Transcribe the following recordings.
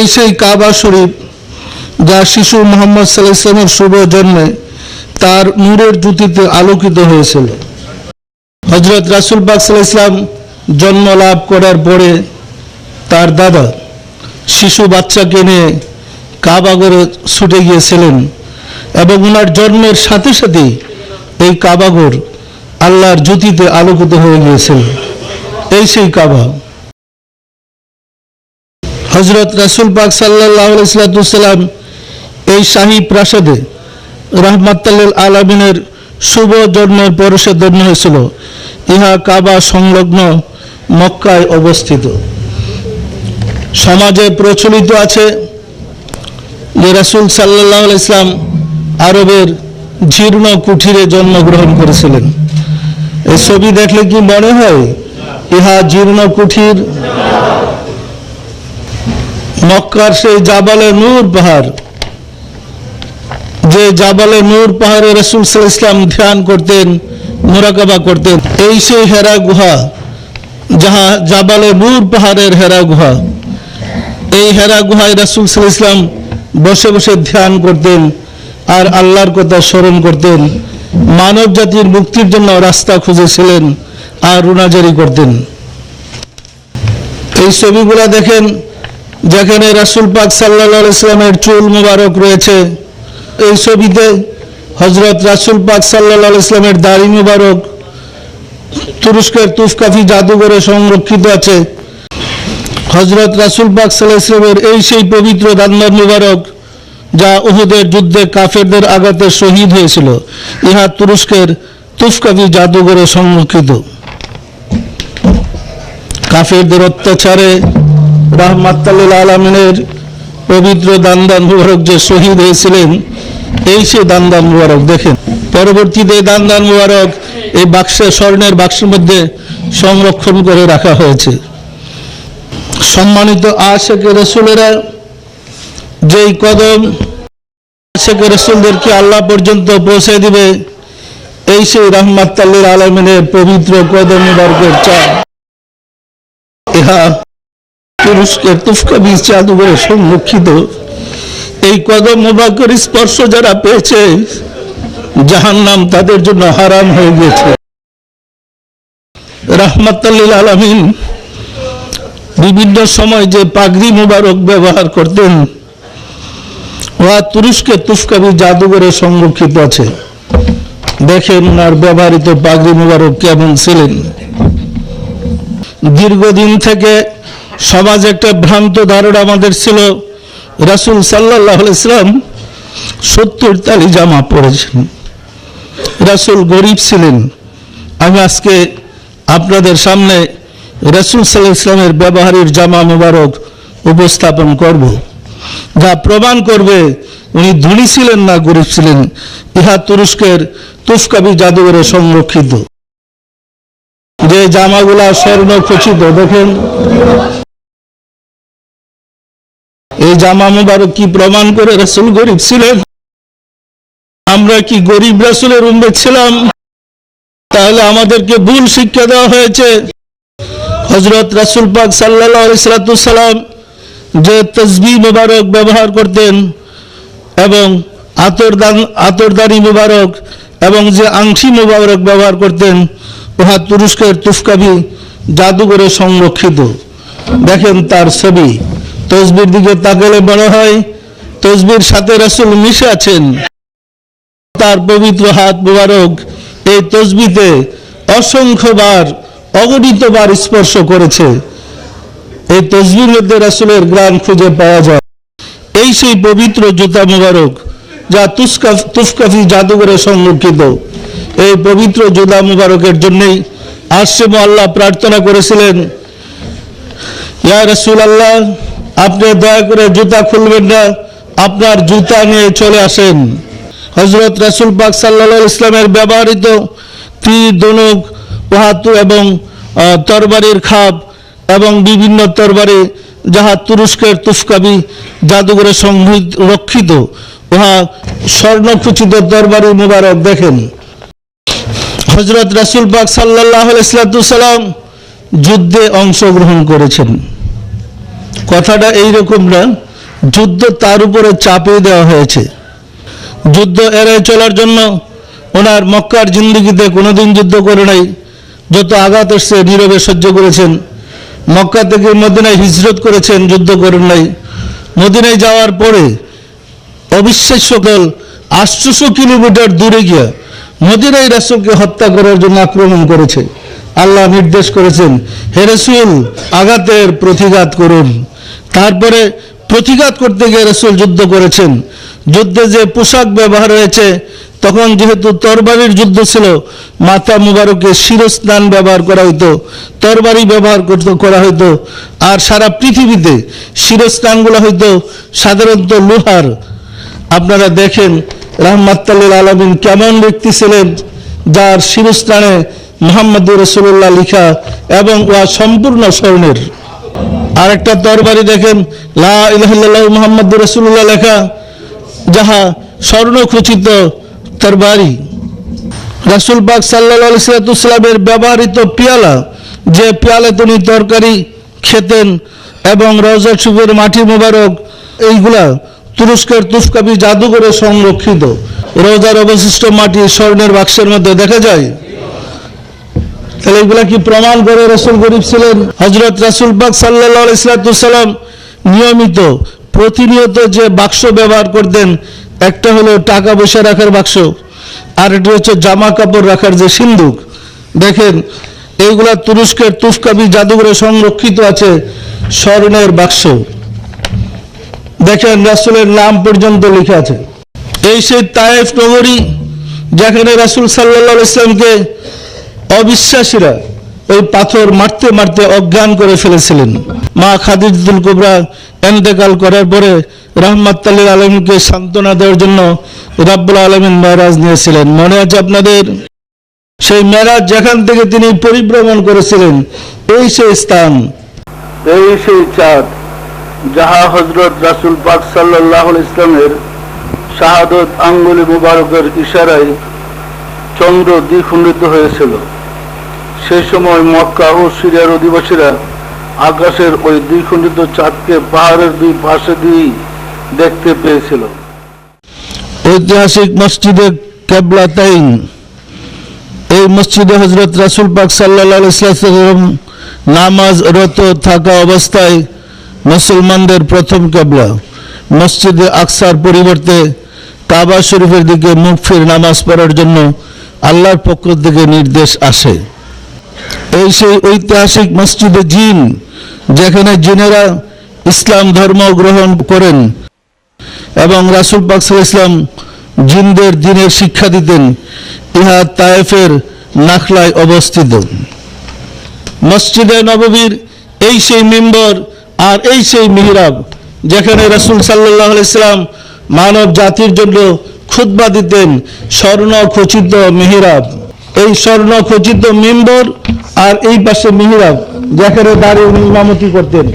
এই সেই কাবা শরীফ যা শিশু মোহাম্মদ সাল্লাহ ইসলামের শুভ জন্মে তার নূরের জ্যোতিতে আলোকিত হয়েছিল। হজরত রাসুল পাক সাল্লাহ ইসলাম জন্ম লাভ করার পরে তার দাদা শিশু বাচ্চাকে নিয়ে কাবাগরে ছুটে গিয়েছিলেন এবং ওনার জন্মের সাথে সাথেই এই কাবাগর আল্লাহর জ্যোতিতে আলোকিত হয়ে গিয়েছিল। এই সেই কাবা হজরত রাসুল পাক সাল্লাহ সাল্লাম এই শাহী প্রাসাদে রহমাত্তাল আলমিনের শুভ জন্মের পরশে জন্ম হয়েছিল। ইহা কাবা সংলগ্ন মক্কায় অবস্থিত। সমাজে প্রচলিত আছে যে রাসুল সাল্লাহ ইসলাম আরবের জীর্ণ কুঠিরে জন্মগ্রহণ করেছিলেন। এই ছবি দেখলে কি মনে হয়? ইহা জীর্ণ কুঠির মক্কার সেই জাবালে নূর পাহাড়। যে জাবালে নূর পাহাড়ে রসুল সাল ইসলাম ধ্যান করতেন, মোরাকাবা করতেন, এই সেই হেরা গুহা যাহা জাবালে নূর পাহাড়ের হেরা গুহা। এই হেরা গুহায় রসুল সাল ইসলাম বসে বসে ধ্যান করতেন আর আল্লাহর কথা স্মরণ করতেন। মানব জাতির মুক্তির জন্য রাস্তা খুঁজেছিলেন আর রুনাজারি করতেন। এই ছবিগুলা দেখেন যেখানে রাসুল পাক সাল্লা ইসলামের চুল মোবারক রয়েছে, এই ছবিতে হজরত রাসুল পাক সাল্লা ইসলামের দাড়ি মোবারক, তুরস্কের তুফকাফি জাদুঘরে সংরক্ষিত আছে। হজরত রাসুল পাক সাল্লাহ ইসলামের এই সেই পবিত্র দান্দার মুবারক, যা উহুদের যুদ্ধে কাফেরদের আঘাতে শহীদ হয়েছিল, ইহা তুরস্কের তুফকাফি জাদুঘরে সংরক্ষিত। কাফেরদের অত্যাচারে রাহমাত্তাল আলমিনের পবিত্র দান্দান মুবারক যে শহীদ হয়েছিলেন, এই সে দান্দান মুবারক দেখেন। পরবর্তীতে দান্দান মুবারক এই বাক্সে, স্বর্ণের বাক্সের মধ্যে সংরক্ষণ করে রাখা হয়েছে। সম্মানিত আশেখ রসুলেরা, যেই কদম আশেখ রসুলদেরকে আল্লাহ পর্যন্ত পৌঁছে দিবে, এই সেই রহমাত্তাল্লির আলমিনের পবিত্র কদম মুবারকের চা ইহা তুরস্কের তুফকাবি জাদুঘরে সংরক্ষিত এই কদম মুবারকের স্পর্শ যারা পেয়েছে জাহান নাম তাদের জন্য হারাম হয়ে গেছে রহমাত্তাল্লিল আলমিন বিভিন্ন সময় যে পাগড়ি মুবারক ব্যবহার করতেন ওয়া তুরস্কে তুফকাবি জাদুঘরে সংরক্ষিত আছে। দেখেন ওনার ব্যবহৃত পাগড়ি মুবারক কেমন ছিলেন। দীর্ঘদিন থেকে সমাজ একটা ভ্রান্ত ধারণা আমাদের ছিল। রাসুল সাল্লাহ ইসলাম সত্তর তালি জামা পরেছেন। রাসুল গরিব ছিলেন। আমি আজকে আপনাদের সামনে রসুল সাল্লাহ ইসলামের ব্যবহারের জামা মোবারক উপস্থাপন করব। যা প্রমাণ করবে উনি ধনী ছিলেন না গরিব ছিলেন। ইহা তুরস্কের তুফকাবি জাদুঘরে সংরক্ষিত। যে জামাগুলা স্বর্ণ খচিত দেখেন। এই জামা মোবারক কি প্রমাণ করে রসুল গরিব ছিলেন? আমরা কি গরিব রসুলের উম্মে ছিলাম? তাহলে আমাদেরকে ভুল শিক্ষা দেওয়া হয়েছে। হজরত রাসুল পাক সাল্লাহ সাল্লাম যে তসবি মোবারক ব্যবহার করতেন এবং আতরদান আতরদানি মোবারক এবং যে আংশি মোবারক ব্যবহার করতেন, উহা তুরস্কের তুফকাবি জাদুঘরে সংরক্ষিত। দেখেন তার ছবি। তসবির দিকে তাকালে মনে হয় তসবির সাথে রাসুল মিশে আছেন। তার পবিত্র হাত মোবারক এই তসবিতে অসংখ্যবার, অগণিতবার স্পর্শ করেছে। এই তসবির মধ্যে রাসুলের গ্রাম খুঁজে পাওয়া যায়। এই সেই পবিত্র জুতা মুবারক যা তুস্কা তুফকাফি জাদুঘরে সংরক্ষিত। এই পবিত্র জুতা মুবারকের জন্যই আশ্রম আল্লাহ প্রার্থনা করেছিলেন, ইয়া রসুল আল্লাহ আপনি দয়া করে জুতা খুলবেন না, আপনার জুতা নিয়ে চলে আসেন। হজরত রাসুল পাক সাল্লাহ ইসলামের ব্যবহৃত তীর দনুক পাহাতু এবং তরবারির খাপ এবং বিভিন্ন তরবারি যাহা তুরস্কের তুফকাবি জাদুঘরে সংরক্ষিত উহা স্বর্ণখচিত তরবারি মুবারক দেখেন। হজরত রাসুল পাক সাল্লাহ সাল্লাম যুদ্ধে অংশগ্রহণ করেছেন। কথাটা এইরকম না, যুদ্ধ তার উপরে চাপিয়ে দেওয়া হয়েছে। যুদ্ধ এড়িয়ে চলার জন্য ওনার মক্কার জিন্দগিতে কোনোদিন যুদ্ধ করে নাই, যত আঘাত এসছে নীরবে সহ্য করেছেন। মক্কা থেকে মদিনায় হিজরত করেছেন, যুদ্ধ করেন নাই। মদিনায় যাওয়ার পরে অবিশ্বাস্য কাল আটশোশো কিলোমিটার দূরে গিয়া মদিনাই রাসুলকে হত্যা করার জন্য আক্রমণ করেছে। আল্লাহ নির্দেশ করেছেন, হে রসুল, আঘাতের প্রতিঘাত করুন। তারপরে প্রতিঘাত করতে গিয়ে রসুল যুদ্ধ করেছেন। যুদ্ধে যে পোশাক ব্যবহার হয়েছে, তখন যেহেতু তরবারির যুদ্ধ ছিল মাথা মুবারকে শিরস্নান ব্যবহার করা হতো তরবারি ব্যবহার করতে, করা হতো আর সারা পৃথিবীতে শিরস্নানগুলো হয়তো সাধারণত লোহার। আপনারা দেখেন রহমাত্তাল্লিল আলমিন কেমন ব্যক্তি ছিলেন, যার শিরস্থানে মোহাম্মদুর রসুল্লাহ লিখা এবং উহা সম্পূর্ণ স্বর্ণের। আরেকটা তরবারি দেখেন, লা মোহাম্মদুর রসুল্লাহ লেখা, যাহা স্বর্ণখচিত তরবারি। রাসুল পাক সাল্লামের ব্যবহৃত পেয়ালা, যে পেয়ালে তিনি তরকারি খেতেন এবং রওজা সুফের মাটি মোবারক, এইগুলা তুরস্কের তুফকাবি জাদুঘরে সংরক্ষিত। রোজার অবশিষ্ট মাটি স্বর্ণের বাক্সের মধ্যে দেখা যায় তাহলে এগুলা কি প্রমাণ করে রসুল গরিব ছিলেন? হজরত রাসুল পাক সাল্লাহ ইসলাতাম নিয়মিত, প্রতিনিয়ত যে বাক্স ব্যবহার করতেন, একটা হলো টাকা পয়সা রাখার বাক্স, আর এটি হচ্ছে জামা কাপড় রাখার যে সিন্দুক। দেখেন, এইগুলা তুরস্কের তুফকাবি জাদুঘরে সংরক্ষিত আছে স্বর্ণের বাক্স। দেখেন, রাসুলের নাম পর্যন্ত লেখা আছে। এই সেই তায়েফ নগরী, যেখানে রাসুল সাল্লাহ ইসলামকে অবিশ্বাসীরা ওই পাথর মারতে মারতে অজ্ঞান করে ফেলেছিলেন। মা খাদিজুল কুবরা এন্তেকাল করার পরে রহমাত্তালির আলমকে সান্ত্বনা দেওয়ার জন্য রাব্বুল আলমিন মেরাজ নিয়েছিলেন। মনে আছে আপনাদের? সেই মেরাজ যেখান থেকে তিনি পরিভ্রমণ করেছিলেন এই সেই স্থান। এই সেই চাঁদ, যাহা হজরত রাসুল পাক সাল্লাহ ইসলামের শাহাদত আঙ্গুলি মুবারকের ইশারায় চন্দ্র দ্বিখণ্ডিত হয়েছিল। সেই সময় মক্কা ও সিরিয়ার অধিবাসীরা আকাশের ওই দ্বিখণ্ডিত চাঁদকে পাহাড়ের দুই পাশে দিয়েই দেখতে পেয়েছিল। ঐতিহাসিক মসজিদে কেবলাতাইন এই মসজিদে হজরত রাসুল পাক ইসলাম নামাজ রত থাকা অবস্থায় মুসলমানদের প্রথম কেবলা। মসজিদে আকসার পরিবর্তে কাবা শরীফের দিকে মুখ ফির নামাজ পড়ার জন্য আল্লাহর পক্ষ থেকে নির্দেশ আসে। এই সেই ঐতিহাসিক মসজিদে জিন, যেখানে জিনেরা ইসলাম ধর্ম গ্রহণ করেন এবং রাসুল পাক ইসলাম জিনদের দিনের শিক্ষা দিতেন, ইহা তায়েফের নাখলায় অবস্থিত। মসজিদে নববীর এই সেই মেম্বর আর এই সেই মিহরাব, যেখানে রাসুল সাল্লাহ ইসলাম মানব জাতির জন্য খুতবা দিতেন স্বর্ণ খচিত মেহরাব। এই স্বর্ণ খচিত মেম্বর আর এই পাশে মিহরাব, যেখানে দাঁড়িয়ে উনি ইমামতি করতেন।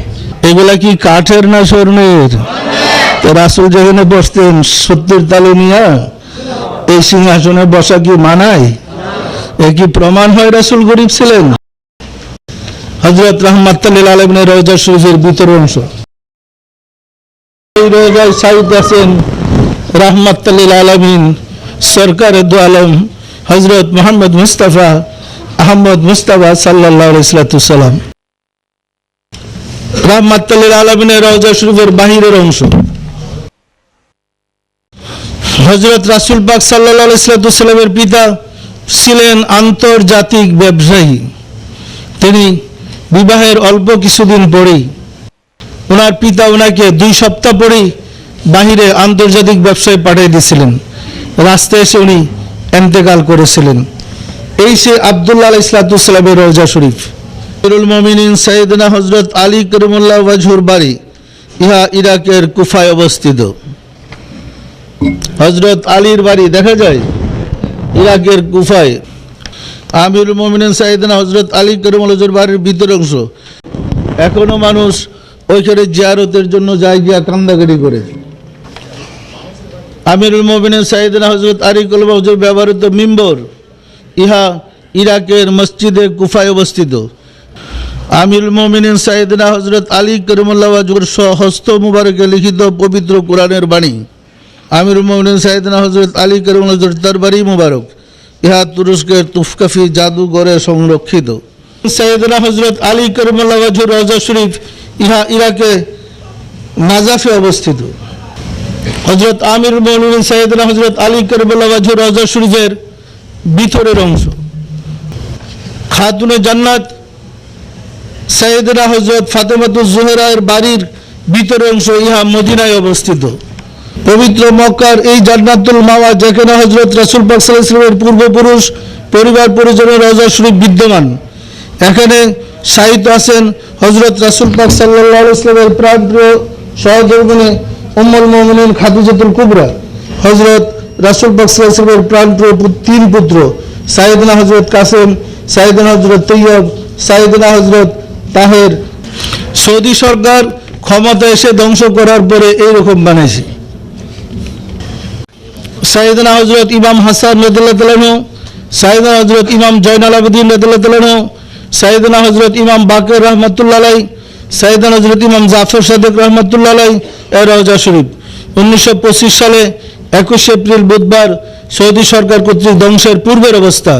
এগুলা কি কাঠের না স্বর্ণের? রাসুল যেখানে বসতেন, সত্যের তালে নিয়ে এই সিংহাসনে বসা কি মানায়? এ কি প্রমাণ হয় রাসুল গরিব ছিলেন? হজরত রহমাত্তালিল আলমিনের রোজা শরীফের ভিতর অংশ। এই রোজায় সাইদ আছেন রহমাত্তালিল আলমিন, সরকার দু আলম হজরত মোহাম্মদ মুস্তাফা আহমদ মুস্তাফা সাল্লাহ রহমাত্তালিল আলমিনের রোজা শরীফের বাহিরের অংশ। হজরত রাসুল পাক সাল্লাহ পিতা ছিলেন আন্তর্জাতিক ব্যবসায়ী। তিনি বিবাহের অল্প কিছুদিন পরেই ওনার পিতা ওনাকে দুই সপ্তাহ পরেই বাহিরে আন্তর্জাতিক ব্যবসায় পাঠিয়ে দিয়েছিলেন। রাস্তায় এসে উনি এন্তেকাল করেছিলেন। এই সে আবদুল্লাহ ইসলাতুসালামের রোজা শরীফ। আমিরুল মমিনিন সৈয়দনা হজরত আলী করিমুল্লাহ ওয়াজহুর বাড়ি, ইহা ইরাকের কুফায় অবস্থিত। হজরত আলীর বাড়ি দেখা যায়? ইরাকের কুফায়। আমিরুল মোমিনিন সাইদিনা হজরত আলী করিমুল্লাহর বাড়ির ভিতর অংশ। এখনও মানুষ ওইখানে জিয়ারতের জন্য যায় গিয়া কান্দাকাটি করে। আমিরুল মোমিনিন সাইদিনা হজরত আলী কলম ব্যবহৃত মিম্বর ইহা ইরাকের মসজিদে কুফায় অবস্থিত। আমির মোমিনিন সাইদিনা হজরত আলী করিমুল্লাহ ওয়াজুর হস্ত মুবারকে লিখিত পবিত্র কোরআনের বাণী। আমির মোমিনিন সাইদিনা হজরত আলী করিমুল্লাহ তরবারি মুবারক। ইহা তুরস্কের তুফকাফি জাদুঘরে সংরক্ষিত। সৈয়দনা হজরত আলী করিমুল্লাহ ওয়াজুর রজা শরীফ ইহা ইরাকে নাজাফে অবস্থিত। হজরত আমির মৌলুন সৈয়দনা হজরত আলী করিমুল্লাহ ওয়াজুর রজা শরীফের ভিতরের অংশ। খাতুনে জান্নাত সৈয়দনা হজরত ফাতেমাতুজ জোহরার বাড়ির ভিতরের অংশ ইহা মদিনায় অবস্থিত। পবিত্র মক্কার এই জান্নাতুল মাওয়া যেখানে হজরত রাসুল পাক সাল্লাল্লাহু পূর্বপুরুষ, পরিবার পরিজনের রজা শরীফ বিদ্যমান। এখানে সাহিত্য আছেন হজরত রাসুল পাক সাল্লাল্লাহু ইসলামের ওয়াসাল্লামের প্রাণপ্রিয় সহধর্মিনী উম্মুল মুমিনিন খাদিজাতুল কুবরা। হজরত রাসুল ওয়াসাল্লামের প্রাণপ্রিয় তিন পুত্র, সাইয়েদনা হজরত কাসেম, সাইয়েদনা হজরত তৈয়ব, সাইয়েদনা হজরত তাহের। সৌদি সরকার ক্ষমতা এসে ধ্বংস করার পরে এইরকম বানাইছে। সাইদনা হজরত ইমাম হাসান রদুল্লাহ তালানু সাইয়েদনা হজরত ইমাম জয়নাল আবদিন রদুল্লাহ তালানু সাইয়েদনা হজরত ইমাম বাকের রহমতুল্লাহ আলাই সাইয়েদনা হজরত ইমাম জাফর সাদেক রহমতুল্লাহ আলাই এ রওজা শরীফ। উনিশশো পঁচিশ সালে একুশে এপ্রিল বুধবার সৌদি সরকার কর্তৃক ধ্বংসের পূর্বের অবস্থা।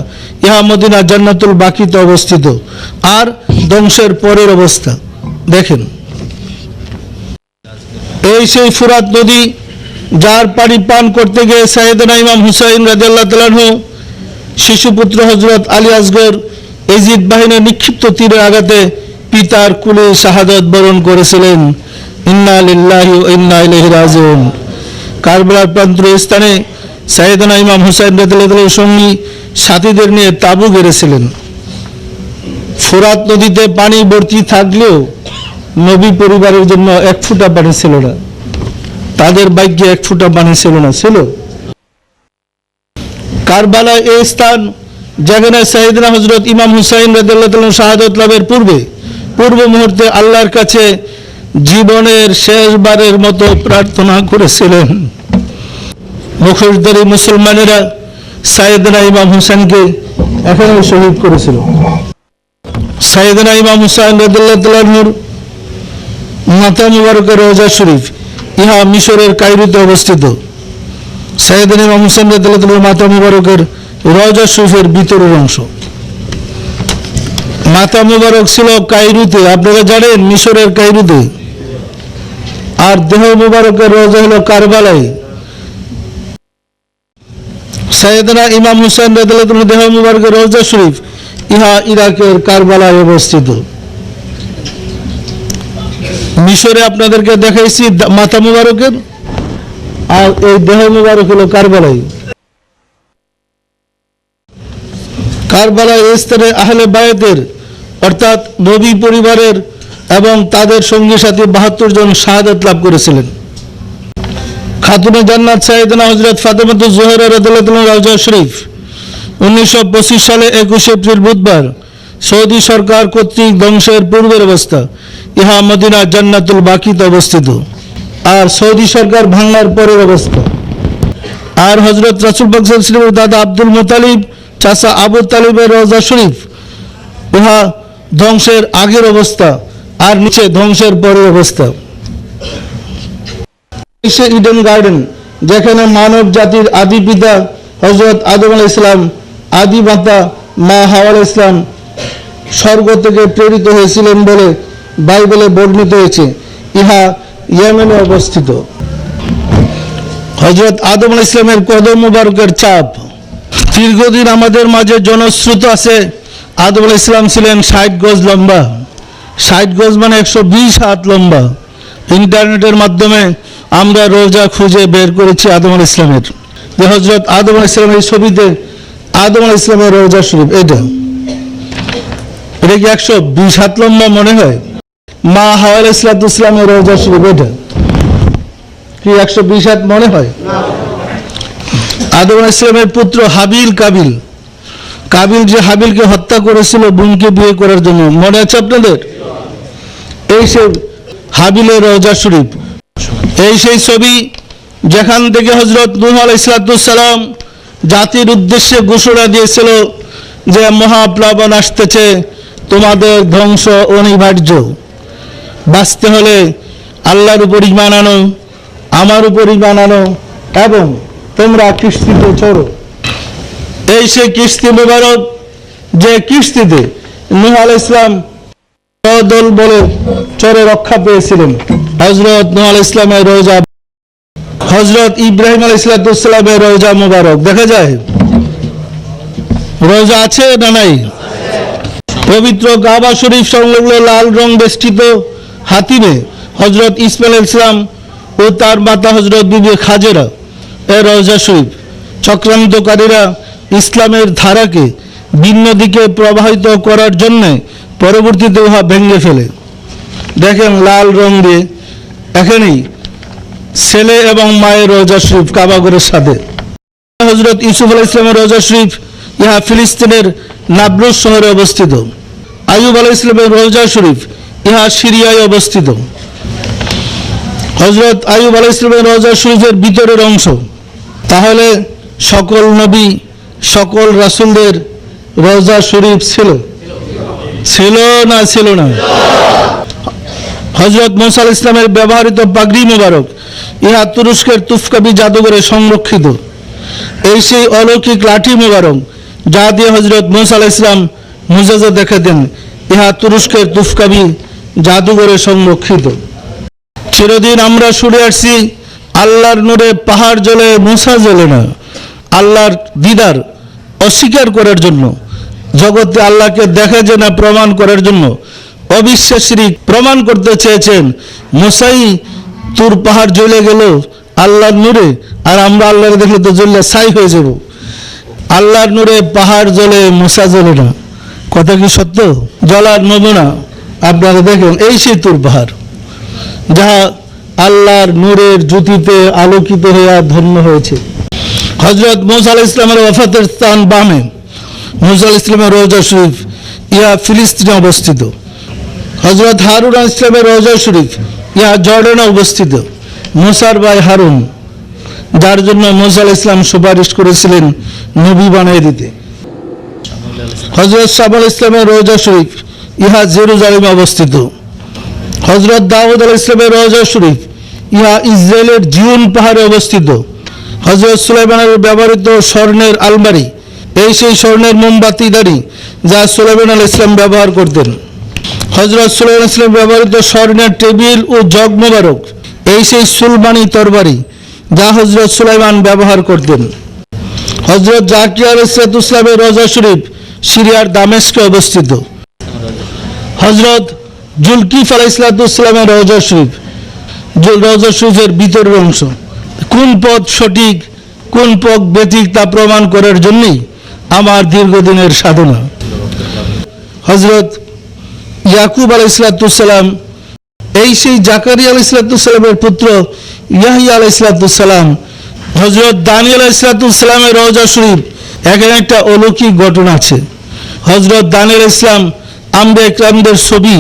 ইহা মদিনা জান্নাতুল বাকিতে অবস্থিত। আর ধ্বংসের পরের অবস্থা। দেখেন। এই সেই ফুরাত নদী যার পানি পান করতে গিয়ে সাইয়েদনা ইমাম হুসাইন রাজিয়াল্লাহ তালাহু শিশুপুত্র হজরত আলী আসগর এজিদ বাহিনীর নিক্ষিপ্ত তীরের আঘাতে পিতার কুলে শাহাদত বরণ করেছিলেন। ইন্না লিল্লাহি ইন্না ইলাইহি রাজিউন। কারবালার প্রান্তর স্থানে সাইয়েদনা ইমাম হুসাইন রাদিয়াল্লাহু সঙ্গী সাথীদের নিয়ে তাবু গেড়েছিলেন। ফোরাত নদীতে পানি ভর্তি থাকলেও নবী পরিবারের জন্য এক ফুটা পানি ছিল না। তাদের ভাগ্যে এক ফুটা পানি ছিল না, ছিল। কারবালা এই স্থান যেখানে সাইদিনা হজরত ইমাম হুসাইন রাদিয়াল্লাহু শাহাদত লাভের পূর্বে, পূর্ব মুহূর্তে আল্লাহর কাছে জীবনের শেষবারের মতো প্রার্থনা করেছিলেন। মুখোশধারী মুসলমানেরা সাইদিনা ইমাম হুসাইনকে এখানেও শহীদ করেছিল। সাইদিনা ইমাম হুসাইন রাদিয়াল্লাহু মাতা মুবারকের রোজা শরীফ ইহা মিশরের কায়রোতে অবস্থিত। সাইয়েদিন ইমাম হুসেন রাদিয়াল্লাহু মাতা মুবারকের রওজা শরীফের ভিতরের অংশ। মাতা মুবারক ছিল কায়রোতে, আপনারা জানেন মিশরের কায়রোতে। আর দেহ মুবারকের রওজা হলো কারবালাই সাইয়েদনা ইমাম হুসেন রাদিয়াল্লাহু দেহ মুবারকের রোজা শরীফ, ইহা ইরাকের কারবালায় অবস্থিত। মিশরে আপনাদেরকে দেখাইছি মাথা মুবারকের, আর এই দেহ মুবারক হলো কারবালাই কারবালায় স্থানে আহলে বায়েতের অর্থাৎ নবী পরিবারের এবং তাদের সঙ্গী সাথী বাহাত্তর জন শাহাদাত লাভ করেছিলেন। খাতুনে জান্নাত সাইয়েদনা হজরত ফাতেমাতুজ জোহরা রাজা শরীফ, উনিশশো পঁচিশ সালে একুশে এপ্রিল বুধবার সৌদি সরকার কর্তৃক ধ্বংসের পূর্বের অবস্থা, ইহা মদিনা জান্নাতুল বাকিতে অবস্থিত। আর সৌদি সরকার ভাঙার পরের অবস্থা। আর হজরত রাসুল বাকসের দাদা আব্দুল মোতালিব, চাচা আবু তালিবের রওজা শরীফ, উহা ধ্বংসের আগের অবস্থা। আর নিচে ধ্বংসের পরের অবস্থা। ইডেন গার্ডেন যেখানে মানব জাতির আদি পিতা হজরত আদম আলাহ ইসলাম আদি মাতা মা হাওয়াল ইসলাম স্বর্গ থেকে প্রেরিত হয়েছিলেন বলে বাইবেলে বর্ণিত হয়েছে। ইহা ইয়েমেনে অবস্থিত। হজরত আদম আলাহ ইসলামের কদম মুবারকের চাপ। দীর্ঘদিন আমাদের মাঝে জনশ্রুত আছে, আদম আলাহ ইসলাম ছিলেন ষাট গজ লম্বা। ষাট গজ মানে একশো বিশ হাত লম্বা। ইন্টারনেটের মাধ্যমে আমরা রোজা খুঁজে বের করেছি আদম আল ইসলামের যে হজরত আদম আল ইসলামের ছবিতে আদম আল ইসলামের রোজা শরীফ, এটা। এটা কি একশো বিশ হাত লম্বা মনে হয়? মা হাওয়াল ইসলাত ইসলামের রোজা শরীফ, এটা। কি একশো বিশ হাত মনে হয়? আদম ইসলামের পুত্র হাবিল কাবিল। কাবিল যে হাবিলকে হত্যা করেছিল, বোনকে বিয়ে করার জন্য। মনে আছে আপনাদের? এই সেই হাবিলের রওজা শরীফ। এই সেই ছবি যেখান থেকে হজরত নুহ আলাইসালাম জাতির উদ্দেশ্যে ঘোষণা দিয়েছিল যে মহাপ্লাবন আসতেছে, তোমাদের ধ্বংস অনিবার্য। বাঁচতে হলে আল্লাহর উপর ইমান আনো, আমার উপর ইমান আনো এবং তোমরা কিস্তিতে চড়ো। এই সেই কিস্তি মোবারক যে কিস্তিতে নুহ আল ইসলাম দল চরে রক্ষা পেয়েছিলেন। হজরত নুহ আল ইসলামের রোজা হজরত ইব্রাহিম আল রোজা দেখা যায়, রোজা আছে না নাই? পবিত্র কাবা শরীফ সংলগ্ন লাল রং বেষ্টিত হাতিমে হজরত ইসমাইল ইসলাম ও তার মাতা হজরত বিবি খাজেরা এ রওজা শরীফ। চক্রান্তকারীরা ইসলামের ধারাকে ভিন্ন দিকে প্রবাহিত করার জন্য পরবর্তীতে উহা ভেঙে ফেলে। দেখেন লাল রং দিয়ে এখানেই ছেলে এবং মায়ের রোজা শরীফ কাবাগরের সাথে। হজরত ইউসুফ আলাহ ইসলামের রোজা শরীফ ইহা ফিলিস্তিনের নাবলুস শহরে অবস্থিত। আইয়ুব আলাহ ইসলামের রোজা শরীফ ইহা সিরিয়ায় অবস্থিত। হজরত আইয়ুব আলাহ ইসলামের রোজা শরীফের ভিতরের অংশ। তাহলে সকল নবী, সকল রাসুলদের রোজা শরীফ ছিল। ছিল না ছিল না। হজরত মোসা আল ইসলামের ব্যবহৃত পাগড়ি মোবারক, ইহা তুরস্কের তুফকাবি জাদুঘরে সংরক্ষিত। এই সেই অলৌকিক লাঠি মোবারক, যা দিয়ে হজরত মোসা আল ইসলাম মুজাজা দেখাতেন, ইহা তুরস্কের তুফকাবি জাদুঘরে সংরক্ষিত। চিরদিন আমরা শুনে আসছি আল্লাহর নূরে পাহাড় জ্বলে, মুসা জ্বলে না, আল্লাহর দিদার অস্বীকার করার জন্য। জগতে আল্লাহকে দেখা যায় না প্রমাণ করার জন্য। অবিশ্বাসী প্রমাণ করতে চেয়েছেন। মুসাই তুর পাহাড় জ্বলে গেল আল্লাহর নূরে, আর আমরা আল্লাহর দেখলে তো জ্বললে ছাই হয়ে যাব। আল্লাহর নূরে পাহাড় জ্বলে, মুসা জ্বলে না। কথা কি সত্য? জলার নমুনা আপনারা দেখেন, এই সেই তুর পাহাড়, যাহা আল্লাহর নূরের জ্যোতিতে আলোকিত হইয়া ধন্য হয়েছে। হজরত মৌসা আল ইসলামের ওফাতের স্থান বামে। মৌসা ইসলামের রোজা শরীফ, ইহা ফিলিস্তিনে অবস্থিত। হজরত হারুন ইসলামের রোজা শরীফ, ইহা জর্ডানে অবস্থিত। মুসার ভাই হারুন, যার জন্য মোসা আল ইসলাম সুপারিশ করেছিলেন নবী বানিয়ে দিতে। হজরত সাবাল ইসলামের রোজা শরীফ, ইহা জেরুজালেমে অবস্থিত। হজরত দাউদ আল ইসলামের রওজা শরীফ, ইহা ইসরায়েলের জিউন পাহাড়ে অবস্থিত। হজরত সুলাইমানের ব্যবহৃত স্বর্ণের আলমারি এই সেই স্বর্ণের মোমবাতি দাড়ি যা সুলাইমান আল ইসলাম ব্যবহার করতেন। হজরত সুলাইমান ইসলাম ব্যবহৃত স্বর্ণের টেবিল ও জগ মোবারক, এই সেই সুলমানি তরবারি যা হজরত সুলাইমান ব্যবহার করতেন। হজরত জাকির আল ইসলামের রোজা শরীফ সিরিয়ার দামেস্কে অবস্থিত। হজরত জুলকিফ আলাহ ইসলামের রওজা শরীফ রওজা শরীফের ভিতরের অংশ। কোন পথ সঠিক, কোন পথ ব্যতিক তা প্রমাণ করার জন্যই আমার দীর্ঘদিনের সাধনা। হজরত ইয়াকুব আলাহ ইসলাতাম এই সেই জাকারিয়া আলাহ ইসলাতামের পুত্র ইয়াহিয়া আলাহ ইসলাতাম হজরত দানি আলাহ ইসলাতামের রওজা শরীফ, এখানে একটা অলৌকিক ঘটনা আছে। হজরত দানিল ইসলাম আম্বে একরামদের ছবি,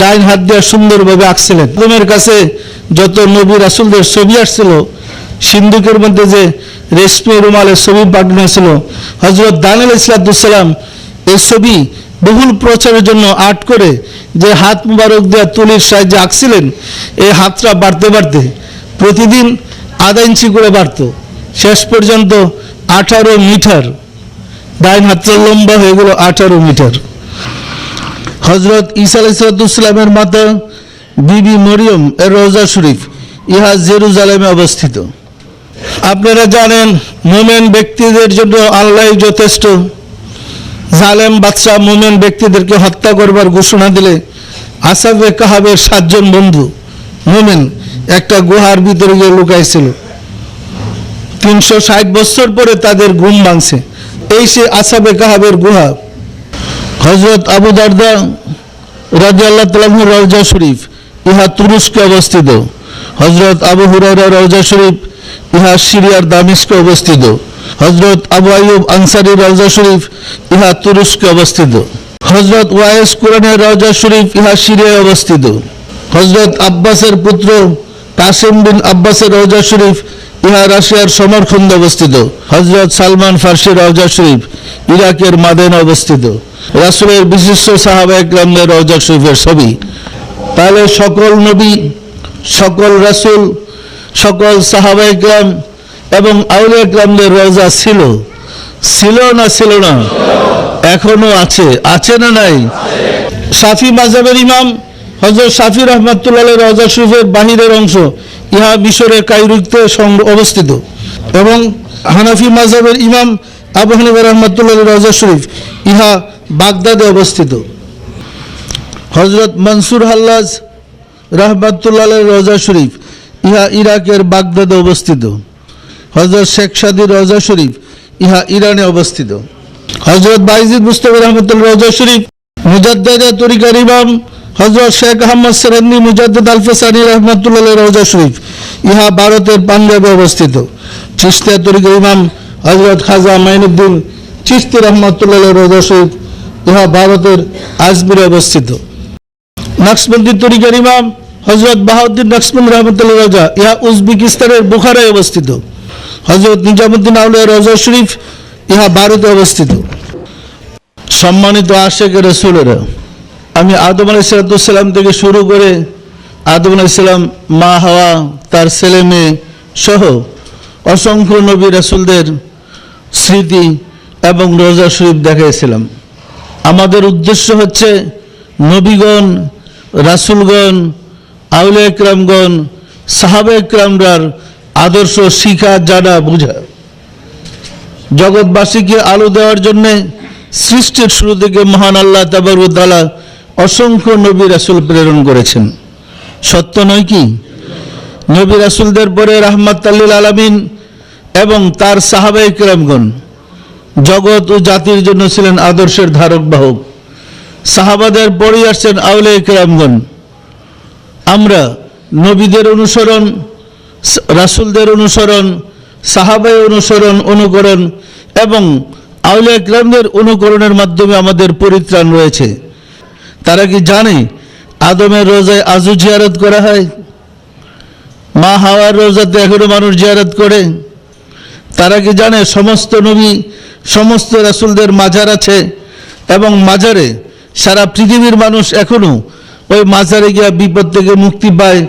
ডাইন হাত দিয়ে সুন্দরভাবে আঁকছিলেন। কাছে যত নবী রাসুলদের ছবি আসছিল সিন্ধুকের মধ্যে যে রেশমি রুমালের ছবি পাঠানো ছিল হজরত দানিল ইসলাতুসাল্লাম এই ছবি বহুল প্রচারের জন্য আট করে যে হাত মুবারক দেওয়া তুলির সাহায্যে আঁকছিলেন, এই হাতটা বাড়তে বাড়তে প্রতিদিন আধা ইঞ্চি করে বাড়ত। শেষ পর্যন্ত আঠারো মিটার। ডাইন হাতটা লম্বা হয়ে গেল আঠারো মিটার। হজরত ইসা আলাইসালামের মাতা বিবি মরিয়ম এর রোজা শরীফ ইহা জেরুজালেমে অবস্থিত। আপনারা জানেন, মোমেন ব্যক্তিদের জন্য আল্লাহ যথেষ্ট। জালেম বাদশাহ মোমেন ব্যক্তিদেরকে হত্যা করবার ঘোষণা দিলে আসাফে কাহাবের সাতজন বন্ধু মোমেন একটা গুহার ভিতরে গিয়ে লুকাইছিল। তিনশো ষাট বছর পরে তাদের ঘুম ভাঙছে। এই সে আসাবে কাহাবের গুহা। হজরত আবু দারদা রাজি আল্লাহ তালাহুর রওজা শরীফ, ইহা তুরস্কে অবস্থিত। হজরত আবু হুরাইরা রওজা শরীফ, ইহা সিরিয়ার দামিস্কে অবস্থিত। হজরত আবু আইয়ুব আনসারি রওজা শরীফ, ইহা তুরস্কে অবস্থিত। হজরত ওয়াইস কোরআনের রওজা শরীফ, ইহা সিরিয়ায় অবস্থিত। হজরত আব্বাসের পুত্র কাসিম বিন আব্বাসের রওজা শরীফ, ইহা রাশিয়ার সমরখন্দে অবস্থিত। হজরত সালমান ফার্সি রওজা শরীফ, ইরাকের মাদেন অবস্থিত। রাসুলের বিশিষ্ট সাহাবা একরামদের রওজা শরীফের ছবি। তাহলে সকল নবী সকল রাসূল, সকল সাহাবা একরাম এবং আউলিয়া একরামদের রওজা ছিল। ছিল না ছিল না? এখনও আছে। আছে না নাই? শাফি মাজাবের ইমাম হজরত শাফি রহমাতুল্লাহ রওজা শরীফের বাহিরের অংশ, ইহা মিশরের কাইরুতে অবস্থিত। এবং হানাফি মাজাবের ইমাম আবু হানিফা রহমাতুল্লাহ রওজা শরীফ, ইহা বাগদাদে অবস্থিত। হজরত মনসুর হাল্লাজ রহমাতুল্লাহ রওজা শরীফ, ইহা ইরাকের বাগদাদে অবস্থিত। হজরত শেখ সাদির রওজা শরীফ, ইহা ইরানে অবস্থিত। হজরত বাইজিদ মুস্তফা রহমতুল্লাহ রওজা শরীফ, মুজাদ্দেদা তরিকার ইমাম হজরত শেখ আহমদ সেরেন্নি মুজাদ্দেদ আলফেসানি রহমতুল্লাহ রওজা শরীফ, ইহা ভারতের পাঞ্জাবে অবস্থিত। চিস্তিয়া তরিকার ইমাম হজরত খাজা মাইনুদ্দিন চিস্তি রহমতুল্লাহ রওজা শরীফ, ইহা ভারতের আজমিরে অবস্থিত। নকশবন্দি তরিকার ইমাম হজরত বাহাউদ্দিন নকশবন্দ রহমতুল্লাহ রাজা, ইহা উজবেকিস্তানের বুখারায় অবস্থিত। হজরত নিজামুদ্দিন আউলিয়া রাজা শরীফ ইহা ভারতে অবস্থিত। সম্মানিত আশেখ রসুলেরা, আমি আদম আলাই সালাতাম থেকে শুরু করে আদম আলাইসাল্লাম মা হাওয়া, তার ছেলে মেয়ে সহ অসংখ্য নবী রাসুলদের স্মৃতি এবং রোজা শরীফ দেখাইছিলাম। আমাদের উদ্দেশ্য হচ্ছে নবীগণ রাসুলগণ আউলে একরামগণ সাহাবে একরামরার আদর্শ শিখা জানা বুঝা। জগৎবাসীকে আলো দেওয়ার জন্যে সৃষ্টির শুরু থেকে মহান আল্লাহ তাবারুদ্দালা অসংখ্য নবী রাসুল প্রেরণ করেছেন। সত্য নয় কি? নবী রাসুলদের পরে রাহমাত আল্লিল আলমিন এবং তার সাহাবা ইকরামগণ জগৎ ও জাতির জন্য ছিলেন আদর্শের ধারক বাহক। সাহাবাদের পরে আসছেন আউলে ইকরামগণ আমরা নবীদের অনুসরণ, রাসূলদের অনুসরণ সাহাবাই অনুসরণ, অনুকরণ এবং আউলে ইকরামদের অনুকরণের মাধ্যমে আমাদের পরিত্রাণ রয়েছে। তারা কি জানে আদমের রোজায় আজও জিয়ারত করা হয়? মা হাওয়ার রোজাতে এখনও মানুষ জিয়ারত করে? তারা কি জানে সমস্ত নবী, সমস্ত রাসুলদের মাজার আছে এবং মাজারে সারা পৃথিবীর মানুষ এখনও ওই মাজারে গিয়া বিপদ থেকে মুক্তি পায়,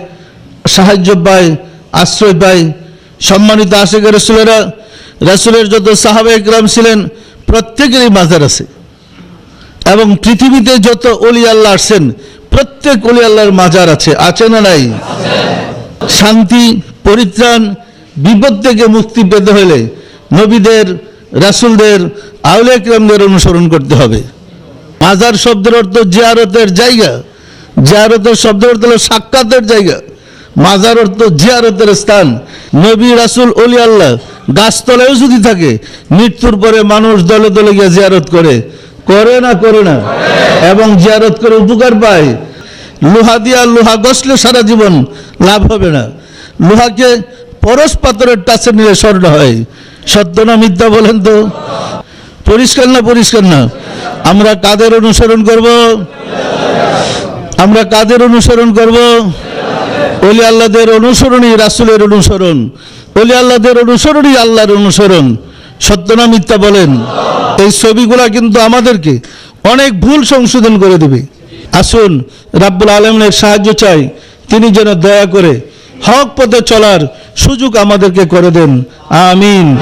সাহায্য পায়, আশ্রয় পায়। সম্মানিত আশেখ রসুলেরা, রাসূলের যত সাহাবে একরাম ছিলেন, প্রত্যেকেরই মাজার আছে। এবং পৃথিবীতে যত অলি আল্লাহ আসছেন, প্রত্যেক অলি আল্লাহর মাজার আছে। আছে না নাই? শান্তি, পরিত্রাণ, বিপদ থেকে মুক্তি পেতে হলে নবীদের, রাসূলদের আউলে একরামদের অনুসরণ করতে হবে। মাজার শব্দের অর্থ জিয়ারতের জায়গা। জিয়ারতের শব্দের অর্থ হলো সাক্ষাতের জায়গা। মাজার অর্থ জিয়ারতের স্থান। নবী রাসুল অলি আল্লাহ গাছতলায়ও যদি থাকে, মৃত্যুর পরে মানুষ দলে দলে গিয়ে জিয়ারত করে। করে না করে না। এবং জিয়ারত করে উপকার পায়। লোহা দিয়া লোহা গসলে সারা জীবন লাভ হবে না। লোহাকে পরশ পাথরের টাচে নিয়ে স্বর্ণ হয়। সত্য না মিথ্যা বলেন তো? পরিষ্কার না পরিষ্কার না? আমরা কাদের অনুসরণ করব? আমরা কাদের অনুসরণ করব? অলি আল্লাহদের অনুসরণই রাসুলের অনুসরণ। অলি আল্লাহদের অনুসরণই আল্লাহর অনুসরণ। সত্য না মিথ্যা বলেন? এই ছবিগুলা কিন্তু আমাদেরকে অনেক ভুল সংশোধন করে দেবে। আসুন, রাব্বুল আলমের সাহায্য চাই। তিনি যেন দয়া করে হক পথে চলার সুযোগ আমাদেরকে করে দেন। আমিন।